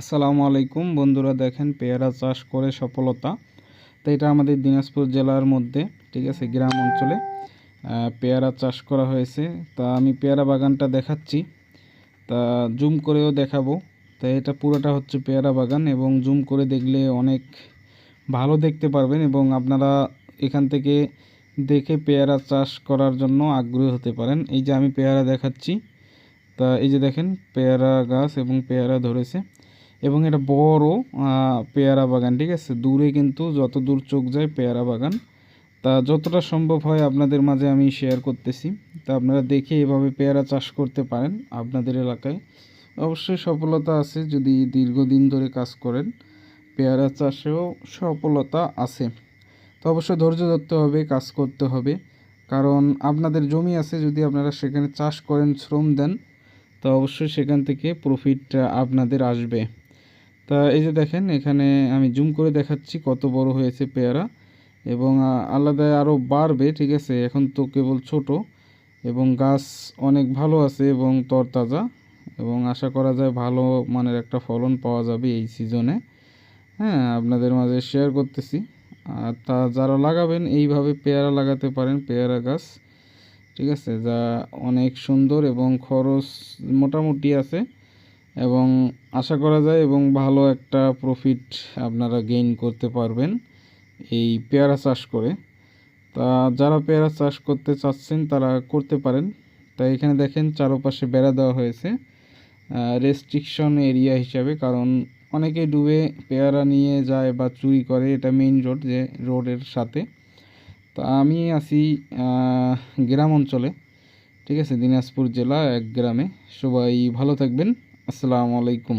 আসসালামু আলাইকুম। বন্ধুরা দেখেন পেয়ারা চাষ করে সফলতা। তো এটা আমাদের দিনাজপুর জেলার মধ্যে, ঠিক আছে, গ্রাম অঞ্চলে পেয়ারা চাষ করা হয়েছে। তা আমি পেয়ারা বাগানটা দেখাচ্ছি। তা জুম করেও দেখাবো। তা এটা পুরোটা হচ্ছে পেয়ারা বাগান এবং জুম করে দেখলে অনেক ভালো দেখতে পারবেন এবং আপনারা এখান থেকে দেখে পেয়ারা চাষ করার জন্য আগ্রহী হতে পারেন। এই যে আমি পেয়ারা দেখাচ্ছি। তা এই যে দেখেন, পেয়ারা গাছ এবং পেয়ারা ধরেছে। এবং এটা বড় পেয়ারা বাগান, ঠিক আছে? দূরে কিন্তু যত দূর চোখ যায় পেয়ারা বাগান। তা যতটা সম্ভব হয় আপনাদের মাঝে আমি শেয়ার করতেছি। তা আপনারা দেখে এভাবে পেয়ারা চাষ করতে পারেন আপনাদের এলাকায়। অবশ্যই সফলতা আছে যদি দীর্ঘদিন ধরে কাজ করেন। পেয়ারা চাষেও সফলতা আছে। তো অবশ্যই ধৈর্য ধরতে হবে, কাজ করতে হবে। কারণ আপনাদের জমি আছে, যদি আপনারা সেখানে চাষ করেন, শ্রম দেন, তো অবশ্যই সেখান থেকে প্রফিট আপনাদের আসবে। তা এই যে দেখেন, এখানে আমি জুম করে দেখাচ্ছি কত বড় হয়েছে পেয়ারা এবং আলাদা আরও বাড়বে, ঠিক আছে? এখন তো কেবল ছোট এবং গাছ অনেক ভালো আছে এবং তরতাজা এবং আশা করা যায় ভালো মানের একটা ফলন পাওয়া যাবে এই সিজনে হ্যাঁ আপনাদের মাঝে শেয়ার করতেছি। আর তা যারা লাগাবেন, এইভাবে পেয়ারা লাগাতে পারেন, পেয়ারা গাছ, ঠিক আছে? যা অনেক সুন্দর এবং খরচ মোটামুটি আছে। এবং আশা করা যায় এবং ভালো একটা প্রফিট আপনারা গেইন করতে পারবেন এই পেয়ারা চাষ করে। তা যারা পেয়ারা চাষ করতে চাচ্ছেন তারা করতে পারেন। তাই এখানে দেখেন চারপাশে বেড়া দেওয়া হয়েছে রেস্ট্রিকশন এরিয়া হিসাবে, কারণ অনেকেই ডুবে পেয়ারা নিয়ে যায় বা চুরি করে, এটা মেইন রোড যে রোডের সাথে। তা আমি আছি গ্রাম অঞ্চলে, ঠিক আছে? দিনাজপুর জেলা এক গ্রামে। সবাই ভালো থাকবেন। আসসালামু আলাইকুম।